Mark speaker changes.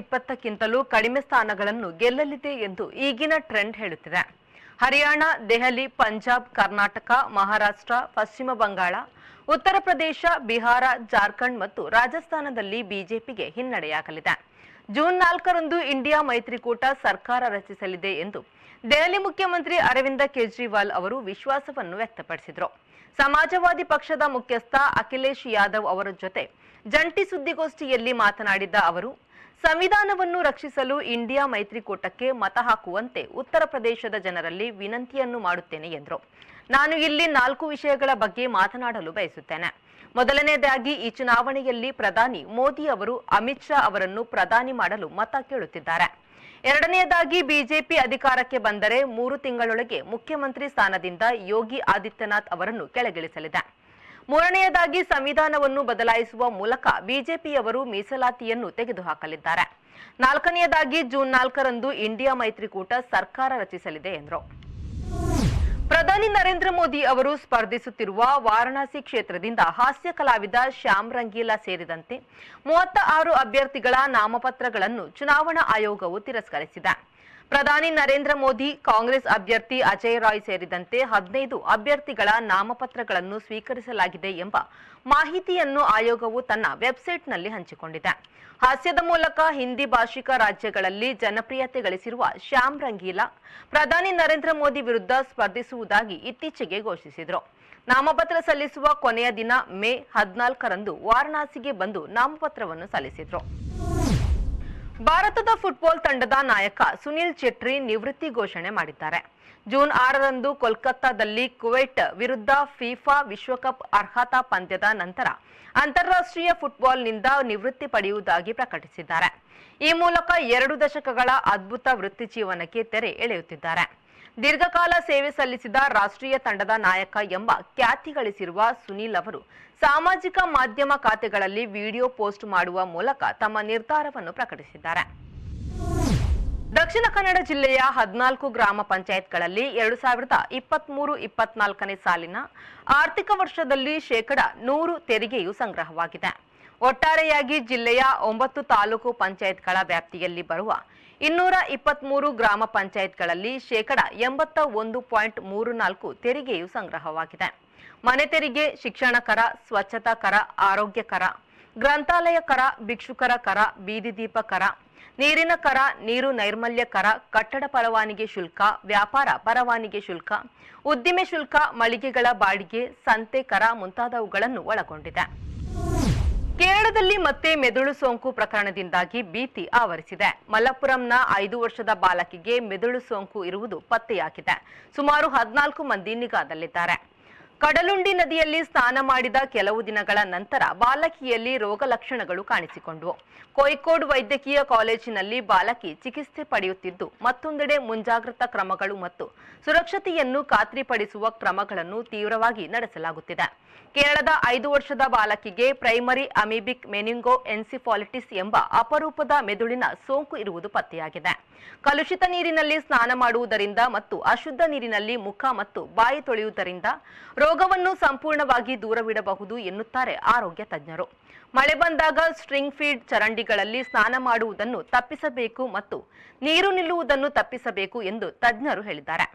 Speaker 1: ಇಪ್ಪತ್ತಕ್ಕಿಂತಲೂ ಕಡಿಮೆ ಸ್ಥಾನಗಳನ್ನು ಗೆಲ್ಲಲಿದೆ ಎಂದು ಈಗಿನ ಟ್ರೆಂಡ್ ಹೇಳುತ್ತಿದೆ. ಹರಿಯಾಣ, ದೆಹಲಿ, ಪಂಜಾಬ್, ಕರ್ನಾಟಕ, ಮಹಾರಾಷ್ಟ್ರ, ಪಶ್ಚಿಮ ಬಂಗಾಳ, ಉತ್ತರ ಪ್ರದೇಶ, ಬಿಹಾರ, ಜಾರ್ಖಂಡ್ ಮತ್ತು ರಾಜಸ್ಥಾನದಲ್ಲಿ ಬಿಜೆಪಿಗೆ ಹಿನ್ನಡೆಯಾಗಲಿದೆ. ಜೂನ್ ನಾಲ್ಕರಂದು ಇಂಡಿಯಾ ಮೈತ್ರಿಕೂಟ ಸರ್ಕಾರ ರಚಿಸಲಿದೆ ಎಂದು ದೆಹಲಿ ಮುಖ್ಯಮಂತ್ರಿ ಅರವಿಂದ ಕೇಜ್ರಿವಾಲ್ ಅವರು ವಿಶ್ವಾಸವನ್ನು ವ್ಯಕ್ತಪಡಿಸಿದರು. ಸಮಾಜವಾದಿ ಪಕ್ಷದ ಮುಖ್ಯಸ್ಥ ಅಖಿಲೇಶ್ ಯಾದವ್ ಅವರ ಜೊತೆ ಜಂಟಿ ಸುದ್ದಿಗೋಷ್ಠಿಯಲ್ಲಿ ಮಾತನಾಡಿದ ಅವರು ಸಂವಿಧಾನವನ್ನು ರಕ್ಷಿಸಲು ಇಂಡಿಯಾ ಮೈತ್ರಿಕೂಟಕ್ಕೆ ಮತ ಹಾಕುವಂತೆ ಉತ್ತರ ಪ್ರದೇಶದ ಜನರಲ್ಲಿ ವಿನಂತಿಯನ್ನು ಮಾಡುತ್ತೇನೆ ಎಂದರು. ನಾನು ಇಲ್ಲಿ ನಾಲ್ಕು ವಿಷಯಗಳ ಬಗ್ಗೆ ಮಾತನಾಡಲು ಬಯಸುತ್ತೇನೆ. ಮೊದಲನೆಯದಾಗಿ, ಈ ಚುನಾವಣೆಯಲ್ಲಿ ಪ್ರಧಾನಿ ಮೋದಿ ಅವರು ಅಮಿತ್ ಶಾ ಅವರನ್ನು ಪ್ರಧಾನಿ ಮಾಡಲು ಮತ ಕೇಳುತ್ತಿದ್ದಾರೆ. ಎರಡನೆಯದಾಗಿ, ಬಿಜೆಪಿ ಅಧಿಕಾರಕ್ಕೆ ಬಂದರೆ ಮೂರು ತಿಂಗಳೊಳಗೆ ಮುಖ್ಯಮಂತ್ರಿ ಸ್ಥಾನದಿಂದ ಯೋಗಿ ಆದಿತ್ಯನಾಥ್ ಅವರನ್ನು ಕೆಳಗಿಳಿಸಲಿದೆ. ಮೂರನೆಯದಾಗಿ ಸಂವಿಧಾನವನ್ನು ಬದಲಾಯಿಸುವ ಮೂಲಕ ಬಿಜೆಪಿಯವರು ಮೀಸಲಾತಿಯನ್ನು ತೆಗೆದುಹಾಕಲಿದ್ದಾರೆ. ನಾಲ್ಕನೆಯದಾಗಿ ಜೂನ್ ನಾಲ್ಕರಂದು ಇಂಡಿಯಾ ಮೈತ್ರಿಕೂಟ ಸರ್ಕಾರ ರಚಿಸಲಿದೆ ಎಂದರು. ಪ್ರಧಾನಿ ನರೇಂದ್ರ ಮೋದಿ ಅವರು ಸ್ಪರ್ಧಿಸುತ್ತಿರುವ ವಾರಣಾಸಿ ಕ್ಷೇತ್ರದಿಂದ ಹಾಸ್ಯ ಕಲಾವಿದ ಶ್ಯಾಮ್ ರಂಗೀಲಾ ಸೇರಿದಂತೆ ಮೂವತ್ತ ಆರು ಅಭ್ಯರ್ಥಿಗಳ ನಾಮಪತ್ರಗಳನ್ನು ಚುನಾವಣಾ ಆಯೋಗವು ತಿರಸ್ಕರಿಸಿದೆ. ಪ್ರಧಾನಿ ನರೇಂದ್ರ ಮೋದಿ, ಕಾಂಗ್ರೆಸ್ ಅಭ್ಯರ್ಥಿ ಅಜಯ್ ರಾಯ್ ಸೇರಿದಂತೆ ಹದಿನೈದು ಅಭ್ಯರ್ಥಿಗಳ ನಾಮಪತ್ರಗಳನ್ನು ಸ್ವೀಕರಿಸಲಾಗಿದೆ ಎಂಬ ಮಾಹಿತಿಯನ್ನು ಆಯೋಗವು ತನ್ನ ವೆಬ್ಸೈಟ್ನಲ್ಲಿ ಹಂಚಿಕೊಂಡಿದೆ. ಹಾಸ್ಯದ ಮೂಲಕ ಹಿಂದಿ ಭಾಷಿಕ ರಾಜ್ಯಗಳಲ್ಲಿ ಜನಪ್ರಿಯತೆ ಗಳಿಸಿರುವ ಶ್ಯಾಮ್ ರಂಗೀಲಾ, ಪ್ರಧಾನಿ ನರೇಂದ್ರ ಮೋದಿ ವಿರುದ್ಧ ಸ್ಪರ್ಧಿಸುವುದಾಗಿ ಇತ್ತೀಚೆಗೆ ಘೋಷಿಸಿದರು. ನಾಮಪತ್ರ ಸಲ್ಲಿಸುವ ಕೊನೆಯ ದಿನ ಮೇ ಹದಿನಾಲ್ಕರಂದು ವಾರಣಾಸಿಗೆ ಬಂದು ನಾಮಪತ್ರವನ್ನು ಸಲ್ಲಿಸಿದರು. ಭಾರತದ ಫುಟ್ಬಾಲ್ ತಂಡದ ನಾಯಕ ಸುನಿಲ್ ಚೆಟ್ರಿ ನಿವೃತ್ತಿ ಘೋಷಣೆ ಮಾಡಿದ್ದಾರೆ. ಜೂನ್ ಆರರಂದು ಕೋಲ್ಕತ್ತಾದಲ್ಲಿ ಕುವೈಟ್ ವಿರುದ್ಧ ಫಿಫಾ ವಿಶ್ವಕಪ್ ಅರ್ಹತಾ ಪಂದ್ಯದ ನಂತರ ಅಂತಾರಾಷ್ಟ್ರೀಯ ಫುಟ್ಬಾಲ್ನಿಂದ ನಿವೃತ್ತಿ ಪಡೆಯುವುದಾಗಿ ಪ್ರಕಟಿಸಿದ್ದಾರೆ. ಈ ಮೂಲಕ ಎರಡು ದಶಕಗಳ ಅದ್ಭುತ ವೃತ್ತಿ ಜೀವನಕ್ಕೆ ತೆರೆ ಎಳೆಯುತ್ತಿದ್ದಾರೆ. ದೀರ್ಘಕಾಲ ಸೇವೆ ಸಲ್ಲಿಸಿದ ರಾಷ್ಟ್ರೀಯ ತಂಡದ ನಾಯಕ ಎಂಬ ಖ್ಯಾತಿ ಗಳಿಸಿರುವ ಸುನೀಲ್ ಅವರು ಸಾಮಾಜಿಕ ಮಾಧ್ಯಮ ಖಾತೆಗಳಲ್ಲಿ ವಿಡಿಯೋ ಪೋಸ್ಟ್ ಮಾಡುವ ಮೂಲಕ ತಮ್ಮ ನಿರ್ಧಾರವನ್ನು ಪ್ರಕಟಿಸಿದ್ದಾರೆ. ದಕ್ಷಿಣ ಕನ್ನಡ ಜಿಲ್ಲೆಯ ಹದಿನಾಲ್ಕು ಗ್ರಾಮ ಪಂಚಾಯತ್ಗಳಲ್ಲಿ ಎರಡು ಸಾವಿರದ ಇಪ್ಪತ್ಮೂರು ಇಪ್ಪತ್ನಾಲ್ಕನೇ ಸಾಲಿನ ಆರ್ಥಿಕ ವರ್ಷದಲ್ಲಿ ಶೇಕಡ ನೂರು ತೆರಿಗೆಯು ಸಂಗ್ರಹವಾಗಿದೆ. ಒಟ್ಟಾರೆಯಾಗಿ ಜಿಲ್ಲೆಯ ಒಂಬತ್ತು ತಾಲೂಕು ಪಂಚಾಯತ್ಗಳ ವ್ಯಾಪ್ತಿಯಲ್ಲಿ ಬರುವ ಇನ್ನೂರ ಇಪ್ಪತ್ಮೂರು ಗ್ರಾಮ ಪಂಚಾಯತ್ಗಳಲ್ಲಿ ಶೇಕಡ ಎಂಬತ್ತ ಒಂದು ಪಾಯಿಂಟ್ ಮೂರು ನಾಲ್ಕು ತೆರಿಗೆಯು ಸಂಗ್ರಹವಾಗಿದೆ. ಮನೆ ತೆರಿಗೆ, ಶಿಕ್ಷಣ ಕರ, ಸ್ವಚ್ಛತಾ ಕರ, ಆರೋಗ್ಯ ಕರ, ಗ್ರಂಥಾಲಯ ಕರ, ಭಿಕ್ಷುಕರ ಕರ, ಬೀದಿ ದೀಪ ಕರ, ನೀರಿನ ಕರ, ನೀರು ನೈರ್ಮಲ್ಯ ಕರ, ಕಟ್ಟಡ ಪರವಾನಿಗೆ ಶುಲ್ಕ, ವ್ಯಾಪಾರ ಪರವಾನಿಗೆ ಶುಲ್ಕ, ಉದ್ದಿಮೆ ಶುಲ್ಕ, ಮಳಿಗೆಗಳ ಬಾಡಿಗೆ, ಸಂತೆ ಕರ ಮುಂತಾದವುಗಳನ್ನು ಒಳಗೊಂಡಿದೆ. ಕೇರಳದಲ್ಲಿ ಮತ್ತೆ ಮೆದುಳು ಸೋಂಕು ಪ್ರಕರಣದಿಂದಾಗಿ ಭೀತಿ ಆವರಿಸಿದೆ. ಮಲ್ಲಪುರಂನ ಐದು ವರ್ಷದ ಬಾಲಕಿಗೆ ಮೆದುಳು ಸೋಂಕು ಇರುವುದು ಪತ್ತೆಯಾಗಿದೆ. ಸುಮಾರು ಹದಿನಾಲ್ಕು ಮಂದಿ ನಿಗಾದಲ್ಲಿದ್ದಾರೆ. ಕಡಲುಂಡಿ ನದಿಯಲ್ಲಿ ಸ್ನಾನ ಮಾಡಿದ ಕೆಲವು ದಿನಗಳ ನಂತರ ಬಾಲಕಿಯಲ್ಲಿ ರೋಗ ಲಕ್ಷಣಗಳು ಕಾಣಿಸಿಕೊಂಡವು. ಕೋಯಿಕೋಡ್ ವೈದ್ಯಕೀಯ ಕಾಲೇಜಿನಲ್ಲಿ ಬಾಲಕಿ ಚಿಕಿತ್ಸೆ ಪಡೆಯುತ್ತಿದ್ದು, ಮತ್ತೊಂದೆಡೆ ಮುಂಜಾಗ್ರತಾ ಕ್ರಮಗಳು ಮತ್ತು ಸುರಕ್ಷತೆಯನ್ನು ಖಾತ್ರಿಪಡಿಸುವ ಕ್ರಮಗಳನ್ನು ತೀವ್ರವಾಗಿ ನಡೆಸಲಾಗುತ್ತಿದೆ. ಕೇರಳದ ಐದು ವರ್ಷದ ಬಾಲಕಿಗೆ ಪ್ರೈಮರಿ ಅಮೀಬಿಕ್ ಮೆನಿಂಗೋ ಎನ್ಸಿಫಾಲಿಟಿಸ್ ಎಂಬ ಅಪರೂಪದ ಮೆದುಳಿನ ಸೋಂಕು ಇರುವುದು ಪತ್ತೆಯಾಗಿದೆ. ಕಲುಷಿತ ನೀರಿನಲ್ಲಿ ಸ್ನಾನ ಮಾಡುವುದರಿಂದ ಮತ್ತು ಅಶುದ್ಧ ನೀರಿನಲ್ಲಿ ಮುಖ ಮತ್ತು ಬಾಯಿ ತೊಳೆಯುವುದರಿಂದ ರೋಗವನ್ನು ಸಂಪೂರ್ಣವಾಗಿ ದೂರವಿಡಬಹುದು ಎನ್ನುತ್ತಾರೆ ಆರೋಗ್ಯ ತಜ್ಞರು. ಮಳೆ ಬಂದಾಗ ಸ್ಟ್ರಿಂಗ್ ಫೀಡ್ ಚರಂಡಿಗಳಲ್ಲಿ ಸ್ನಾನ ಮಾಡುವುದನ್ನು ತಪ್ಪಿಸಬೇಕು ಮತ್ತು ನೀರು ನಿಲ್ಲುವುದನ್ನು ತಪ್ಪಿಸಬೇಕು ಎಂದು ತಜ್ಞರು ಹೇಳಿದ್ದಾರೆ.